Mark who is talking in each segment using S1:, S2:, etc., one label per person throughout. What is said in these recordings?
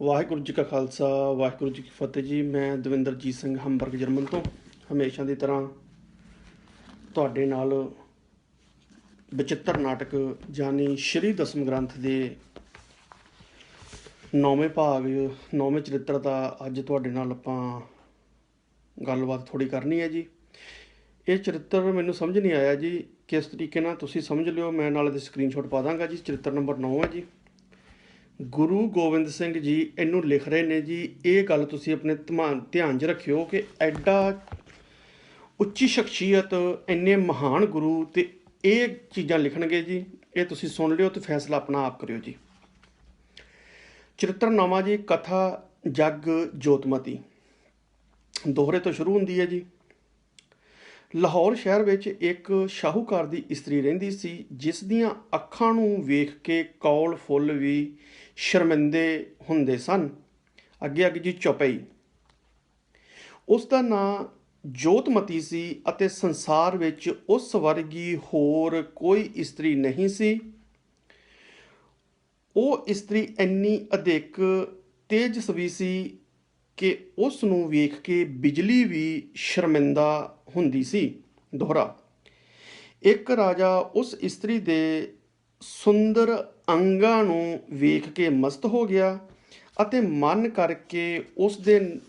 S1: ਵਾਹਿਗੁਰੂ ਜੀ ਕਾ ਖਾਲਸਾ, ਵਾਹਿਗੁਰੂ ਜੀ ਕੀ ਫਤਿਹ ਜੀ। ਮੈਂ ਦਵਿੰਦਰਜੀਤ ਸਿੰਘ ਹੰਬਰਗ ਜਰਮਨ ਤੋਂ, ਹਮੇਸ਼ਾ ਦੀ ਤਰ੍ਹਾਂ ਤੁਹਾਡੇ ਨਾਲ ਬਚਿੱਤਰ ਨਾਟਕ ਜਾਨੀ ਸ਼੍ਰੀ ਦਸਮ ਗ੍ਰੰਥ ਦੇ ਨੌਵੇਂ ਭਾਗ, ਨੌਵੇਂ ਚਰਿੱਤਰ ਦਾ ਅੱਜ ਤੁਹਾਡੇ ਨਾਲ ਆਪਾਂ ਗੱਲਬਾਤ ਥੋੜੀ ਕਰਨੀ ਹੈ ਜੀ। ਇਹ ਚਰਿੱਤਰ ਮੈਨੂੰ ਸਮਝ ਨਹੀਂ ਆਇਆ ਜੀ, ਕਿਸ ਤਰੀਕੇ ਨਾਲ ਤੁਸੀਂ ਸਮਝ ਲਿਓ, ਮੈਂ ਨਾਲ ਇਹਦੇ ਸਕਰੀਨਸ਼ਾਟ ਪਾ ਦਾਂਗਾ ਜੀ। ਚਰਿੱਤਰ ਨੰਬਰ 9 ਹੈ ਜੀ। ਗੁਰੂ ਗੋਬਿੰਦ ਸਿੰਘ ਜੀ ਇਹਨੂੰ ਲਿਖ ਰਹੇ ਨੇ ਜੀ, ਇਹ ਗੱਲ ਤੁਸੀਂ ਆਪਣੇ ਧਮਾ- ਧਿਆਨ 'ਚ ਰੱਖਿਓ ਕਿ ਐਡਾ ਉੱਚੀ ਸ਼ਖਸੀਅਤ, ਇੰਨੇ ਮਹਾਨ ਗੁਰੂ ਤੇ ਇਹ ਚੀਜ਼ਾਂ ਲਿਖਣਗੇ ਜੀ, ਇਹ ਤੁਸੀਂ ਸੁਣ ਲਿਓ ਤੇ ਫੈਸਲਾ ਆਪਣਾ ਆਪ ਕਰਿਓ ਜੀ। ਚਰਿੱਤਰਨਾਮਾ ਜੀ, ਕਥਾ, ਜਗ, ਜੋਤਮਤੀ। ਦੋਹਰੇ ਤੋਂ ਸ਼ੁਰੂ ਹੁੰਦੀ ਹੈ ਜੀ। ਲਾਹੌਰ ਸ਼ਹਿਰ ਵਿੱਚ ਇੱਕ ਸ਼ਾਹੂਕਾਰ ਦੀ ਇਸਤਰੀ ਰਹਿੰਦੀ ਸੀ, ਜਿਸ ਦੀਆਂ ਅੱਖਾਂ ਨੂੰ ਵੇਖ ਕੇ ਕੌਲ ਫੁੱਲ ਵੀ ਸ਼ਰਮਿੰਦੇ ਹੁੰਦੇ ਸਨ। ਅੱਗੇ ਅੱਗੇ ਜੀ ਚੁਪਈ। ਉਸ ਦਾ ਨਾਂ ਜੋਤਮਤੀ ਸੀ ਅਤੇ ਸੰਸਾਰ ਵਿੱਚ ਉਸ ਵਰਗੀ ਹੋਰ ਕੋਈ ਇਸਤਰੀ ਨਹੀਂ ਸੀ। ਉਹ ਇਸਤਰੀ ਇੰਨੀ ਅਧਿਕ ਤੇਜਸਵੀ ਸੀ ਕਿ ਉਸ ਨੂੰ ਵੇਖ ਕੇ ਬਿਜਲੀ ਵੀ ਸ਼ਰਮਿੰਦਾ ਹੁੰਦੀ ਸੀ। ਦੋਹਰਾ। ਇੱਕ ਰਾਜਾ ਉਸ ਇਸਤਰੀ ਦੇ ਸੁੰਦਰ ਅੰਗਾਂ ਨੂੰ ਵੇਖ ਕੇ ਮਸਤ ਹੋ ਗਿਆ ਅਤੇ ਮਨ ਕਰਕੇ ਉਸ ਦੇ,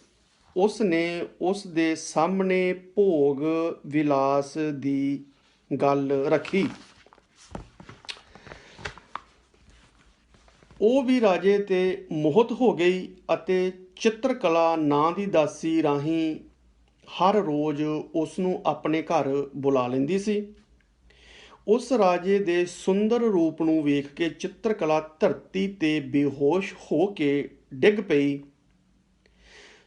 S1: ਉਸ ਨੇ ਉਸ ਦੇ ਸਾਹਮਣੇ ਭੋਗ ਵਿਲਾਸ ਦੀ ਗੱਲ ਰੱਖੀ। ਉਹ ਵੀ ਰਾਜੇ ਤੇ ਮੋਹਤ ਹੋ ਗਈ ਅਤੇ ਚਿੱਤਰਕਲਾ ਨਾਂ ਦੀ ਦਾਸੀ ਰਾਹੀਂ ਹਰ ਰੋਜ਼ ਉਸ ਨੂੰ ਆਪਣੇ ਘਰ ਬੁਲਾ ਲੈਂਦੀ ਸੀ। ਉਸ ਰਾਜੇ ਦੇ ਸੁੰਦਰ ਰੂਪ ਨੂੰ ਵੇਖ ਕੇ ਚਿੱਤਰਕਲਾ ਧਰਤੀ ਤੇ ਬੇਹੋਸ਼ ਹੋ ਕੇ ਡਿੱਗ ਪਈ।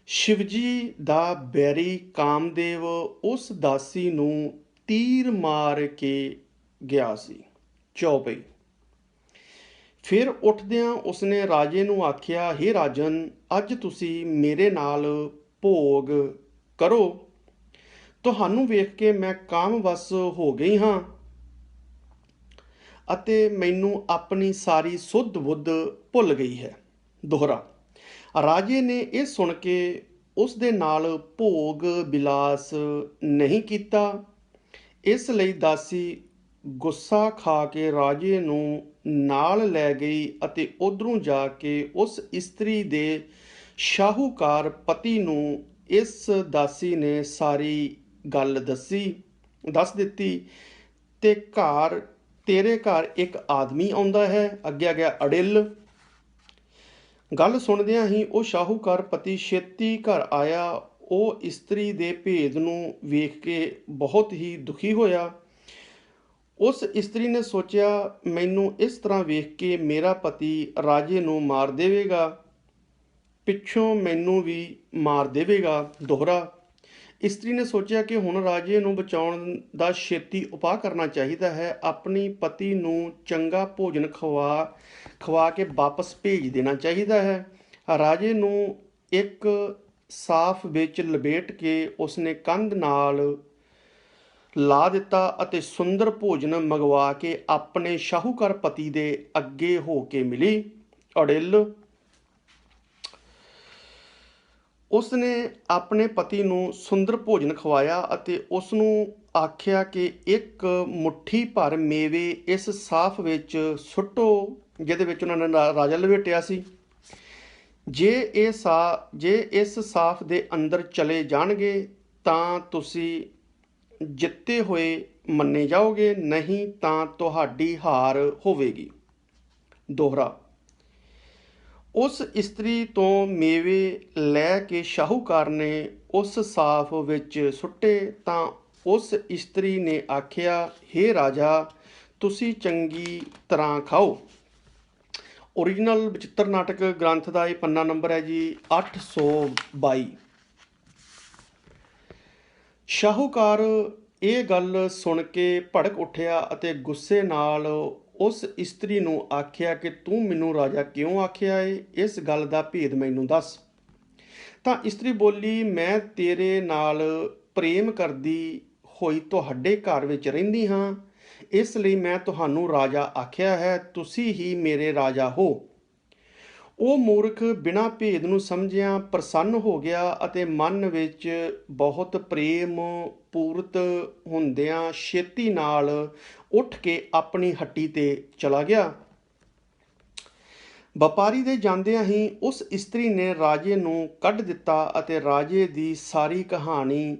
S1: ਸ਼ਿਵਜੀ ਦਾ ਬੈਰੀ ਕਾਮਦੇਵ ਉਸ ਦਾਸੀ ਨੂੰ ਤੀਰ ਮਾਰ ਕੇ ਗਿਆ ਸੀ। ਚੌਪਈ ਫਿਰ ਉੱਠਦਿਆਂ ਉਸਨੇ ਰਾਜੇ ਨੂੰ ਆਖਿਆ हे ਰਾਜਨ, ਅੱਜ ਤੁਸੀਂ ਮੇਰੇ ਨਾਲ ਭੋਗ ਕਰੋ। ਤੁਹਾਨੂੰ ਵੇਖ ਕੇ ਮੈਂ ਕਾਮਵਸ ਹੋ ਗਈ ਹਾਂ ਅਤੇ ਮੈਨੂੰ ਆਪਣੀ ਸਾਰੀ ਸੁੱਧ ਬੁੱਧ ਭੁੱਲ ਗਈ ਹੈ। ਦੋਹਰਾ। ਰਾਜੇ ਨੇ ਇਹ ਸੁਣ ਕੇ ਉਸ ਦੇ ਨਾਲ ਭੋਗ ਬਿਲਾਸ ਨਹੀਂ ਕੀਤਾ। ਇਸ ਲਈ ਦਾਸੀ ਗੁੱਸਾ ਖਾ ਕੇ ਰਾਜੇ ਨੂੰ ਨਾਲ ਲੈ ਗਈ ਅਤੇ ਉਧਰੋਂ ਜਾ ਕੇ ਉਸ ਇਸਤਰੀ ਦੇ ਸ਼ਾਹੂਕਾਰ ਪਤੀ ਨੂੰ ਇਸ ਦਾਸੀ ਨੇ ਸਾਰੀ ਗੱਲ ਦੱਸੀ, ਦੱਸ ਦਿੱਤੀ, ਤੇ ਘਰ, ਤੇਰੇ ਘਰ ਇੱਕ ਆਦਮੀ ਆਉਂਦਾ ਹੈ, ਅੱਗੇ ਗਿਆ ਅੜਿਲ। ਗੱਲ ਸੁਣਦਿਆਂ ਹੀ ਉਹ ਸ਼ਾਹੂਕਾਰ ਪਤੀ ਛੇਤੀ ਘਰ ਆਇਆ। ਉਹ ਇਸਤਰੀ ਦੇ ਭੇਦ ਨੂੰ ਵੇਖ ਕੇ ਬਹੁਤ ਹੀ ਦੁਖੀ ਹੋਇਆ। ਉਸ ਇਸਤਰੀ ਨੇ ਸੋਚਿਆ, ਮੈਨੂੰ ਇਸ ਤਰ੍ਹਾਂ ਵੇਖ ਕੇ ਮੇਰਾ ਪਤੀ ਰਾਜੇ ਨੂੰ ਮਾਰ ਦੇਵੇਗਾ। ਪਿੱਛੋਂ ਮੈਨੂੰ ਵੀ ਮਾਰ ਦੇਵੇਗਾ। ਦੋਹਰਾ। ਇਸਤਰੀ ਨੇ ਸੋਚਿਆ ਕਿ ਹੁਣ ਰਾਜੇ ਨੂੰ ਬਚਾਉਣ ਦਾ ਛੇਤੀ ਉਪਾਅ ਕਰਨਾ ਚਾਹੀਦਾ ਹੈ। ਆਪਣੀ ਪਤੀ ਨੂੰ ਚੰਗਾ ਭੋਜਨ ਖਵਾ ਖਵਾ ਕੇ ਵਾਪਸ ਭੇਜ ਦੇਣਾ ਚਾਹੀਦਾ ਹੈ। ਰਾਜੇ ਨੂੰ ਇੱਕ ਸਾਫ਼ ਵਿੱਚ ਲਪੇਟ ਕੇ ਉਸਨੇ ਕੰਧ ਨਾਲ ਲਾ ਦਿੱਤਾ ਅਤੇ ਸੁੰਦਰ ਭੋਜਨ ਮੰਗਵਾ ਕੇ ਆਪਣੇ ਸ਼ਾਹੂਕਾਰ ਪਤੀ ਦੇ ਅੱਗੇ ਹੋ ਕੇ ਮਿਲੀ। ਅੜਿਲ। ਉਸ ਨੇ ਆਪਣੇ ਪਤੀ ਨੂੰ ਸੁੰਦਰ ਭੋਜਨ ਖਵਾਇਆ ਅਤੇ ਉਸ ਨੂੰ ਆਖਿਆ ਕਿ ਇੱਕ ਮੁਠੀ ਭਰ ਮੇਵੇ ਇਸ ਸਾਫ਼ ਵਿੱਚ ਸੁੱਟੋ, ਜਿਹਦੇ ਵਿੱਚ ਉਹਨਾਂ ਨੇ ਰਾਜਾ ਲਵੇਟਿਆ ਸੀ। ਜੇ ਇਹ ਸਾ, ਜੇ ਇਸ ਸਾਫ਼ ਦੇ ਅੰਦਰ ਚਲੇ ਜਾਣਗੇ ਤਾਂ ਤੁਸੀਂ ਜਿੱਤੇ ਹੋਏ ਮੰਨੇ ਜਾਓਗੇ, ਨਹੀਂ ਤਾਂ ਤੁਹਾਡੀ ਹਾਰ ਹੋਵੇਗੀ। ਦੋਹਰਾ, ਉਸ ਇਸਤਰੀ ਤੋਂ ਮੇਵੇ ਲੈ ਕੇ ਸ਼ਾਹੂਕਾਰ ਨੇ ਉਸ ਸਾਫ਼ ਵਿੱਚ ਸੁੱਟੇ ਤਾਂ ਉਸ ਇਸਤਰੀ ਨੇ ਆਖਿਆ हे ਰਾਜਾ, ਤੁਸੀਂ ਚੰਗੀ ਤਰ੍ਹਾਂ ਖਾਓ। ਓਰੀਜਨਲ ਬਚਿੱਤਰ ਨਾਟਕ ਗ੍ਰੰਥ ਦਾ ਇਹ ਪੰਨਾ ਨੰਬਰ ਹੈ ਜੀ 822 ਸ਼ਾਹੂਕਾਰ ਇਹ ਗੱਲ ਸੁਣ ਕੇ ਭੜਕ ਉੱਠਿਆ ਅਤੇ ਗੁੱਸੇ ਨਾਲ ਉਸ ਇਸਤਰੀ ਨੂੰ ਆਖਿਆ ਕਿ ਤੂੰ ਮੈਨੂੰ ਰਾਜਾ ਕਿਉਂ ਆਖਿਆ ਏ? ਇਸ ਗੱਲ ਦਾ ਭੇਦ ਮੈਨੂੰ ਦੱਸ। ਤਾਂ ਇਸਤਰੀ ਬੋਲੀ, ਮੈਂ ਤੇਰੇ ਨਾਲ ਪ੍ਰੇਮ ਕਰਦੀ ਹੋਈ ਤੁਹਾਡੇ ਘਰ ਵਿੱਚ ਰਹਿੰਦੀ ਹਾਂ। ਇਸ ਲਈ ਮੈਂ ਤੁਹਾਨੂੰ ਰਾਜਾ ਆਖਿਆ ਹੈ। ਤੁਸੀਂ ਹੀ ਮੇਰੇ ਰਾਜਾ ਹੋ। ਉਹ ਮੂਰਖ ਬਿਨਾਂ ਭੇਦ ਨੂੰ ਸਮਝਿਆ ਪ੍ਰਸੰਨ ਹੋ ਗਿਆ ਅਤੇ ਮਨ ਵਿੱਚ ਬਹੁਤ ਪ੍ਰੇਮ ਪੂਰਤ ਹੁੰਦਿਆਂ ਛੇਤੀ ਨਾਲ ਉੱਠ ਕੇ ਆਪਣੀ ਹੱਟੀ ਤੇ ਚਲਾ ਗਿਆ। ਵਪਾਰੀ ਦੇ ਜਾਂਦਿਆਂ ਹੀ ਉਸ ਇਸਤਰੀ ਨੇ ਰਾਜੇ ਨੂੰ ਕੱਢ ਦਿੱਤਾ ਅਤੇ ਰਾਜੇ ਦੀ ਸਾਰੀ ਕਹਾਣੀ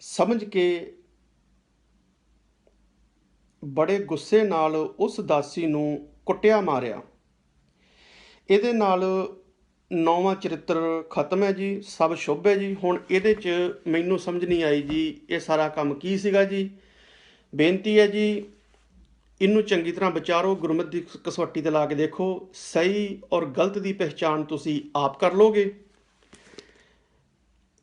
S1: ਸਮਝ ਕੇ ਬੜੇ ਗੁੱਸੇ ਨਾਲ ਉਸ ਦਾਸੀ ਨੂੰ ਕੁੱਟਿਆ ਮਾਰਿਆ। ਇਹਦੇ ਨਾਲ ਨੌਵਾਂ ਚਰਿੱਤਰ ਖਤਮ ਹੈ ਜੀ, ਸਭ ਸ਼ੁਭ ਹੈ ਜੀ। ਹੁਣ ਇਹਦੇ 'ਚ ਮੈਨੂੰ ਸਮਝ ਨਹੀਂ ਆਈ ਜੀ, ਇਹ ਸਾਰਾ ਕੰਮ ਕੀ ਸੀਗਾ ਜੀ? ਬੇਨਤੀ ਹੈ ਜੀ, ਇਹਨੂੰ ਚੰਗੀ ਤਰ੍ਹਾਂ ਵਿਚਾਰੋ, ਗੁਰਮਤਿ ਦੀ ਕਸਵੱਟੀ ਤੇ ਲਾ ਕੇ ਦੇਖੋ। ਸਹੀ ਔਰ ਗਲਤ ਦੀ ਪਹਿਚਾਣ ਤੁਸੀਂ ਆਪ ਕਰ ਲੋਗੇ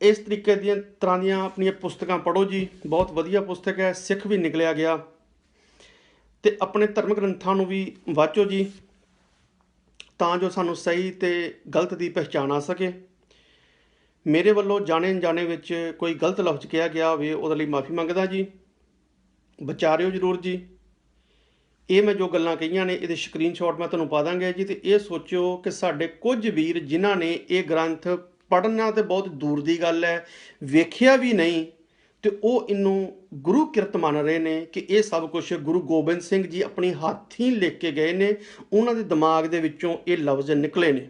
S1: ਇਸ ਤਰੀਕੇ ਦੀਆਂ ਤਰ੍ਹਾਂ ਦੀਆਂ ਆਪਣੀਆਂ ਪੁਸਤਕਾਂ ਪੜ੍ਹੋ ਜੀ। ਬਹੁਤ ਵਧੀਆ ਪੁਸਤਕ ਹੈ, ਸਿੱਖ ਵੀ ਨਿਕਲਿਆ ਗਿਆ। ਤੇ ਆਪਣੇ ਧਰਮ ਗ੍ਰੰਥਾਂ ਨੂੰ ਵੀ ਵਾਚੋ ਜੀ। ਤਾਂ ਜੋ ਸਾਨੂੰ ਸਹੀ ਤੇ ਗਲਤ ਦੀ ਪਹਿਚਾਣ ਆ ਸਕੇ। ਮੇਰੇ ਵੱਲੋਂ ਜਾਣੇ ਅਣਜਾਣੇ ਵਿੱਚ ਕੋਈ ਗਲਤ ਲਫ਼ਜ਼ ਕਿਹਾ ਗਿਆ ਹੋਵੇ, ਉਹਦੇ ਲਈ ਮਾਫੀ ਮੰਗਦਾ ਜੀ। ਵਿਚਾਰਿਓ ਜ਼ਰੂਰ ਜੀ। ਇਹ ਮੈਂ ਜੋ ਗੱਲਾਂ ਕਹੀਆਂ ਨੇ, ਇਹਦੇ ਸਕਰੀਨਸ਼ਾਟ ਮੈਂ ਤੁਹਾਨੂੰ ਪਾ ਦਾਂਗਾ ਜੀ ਤੇ ਇਹ ਸੋਚਿਓ ਕਿ ਸਾਡੇ ਕੁਝ ਵੀਰ ਜਿਨ੍ਹਾਂ ਨੇ ਇਹ ਗ੍ਰੰਥ ਪੜ੍ਹਨਾ ਤੇ ਬਹੁਤ ਦੂਰ ਦੀ ਗੱਲ ਹੈ, ਵੇਖਿਆ ਵੀ ਨਹੀਂ ਤੇ ਉਹ ਇਹਨੂੰ ਗੁਰੂ ਕਿਰਤ ਮੰਨ ਰਹੇ ਨੇ ਕਿ ਇਹ ਸਭ ਕੁਝ ਗੁਰੂ ਗੋਬਿੰਦ ਸਿੰਘ ਜੀ ਆਪਣੀ ਹੱਥੀਂ ਲਿਖ ਕੇ ਗਏ ਨੇ। ਉਹਨਾਂ ਦੇ ਦਿਮਾਗ ਦੇ ਵਿੱਚੋਂ ਇਹ ਲਫ਼ਜ਼ ਨਿਕਲੇ ਨੇ।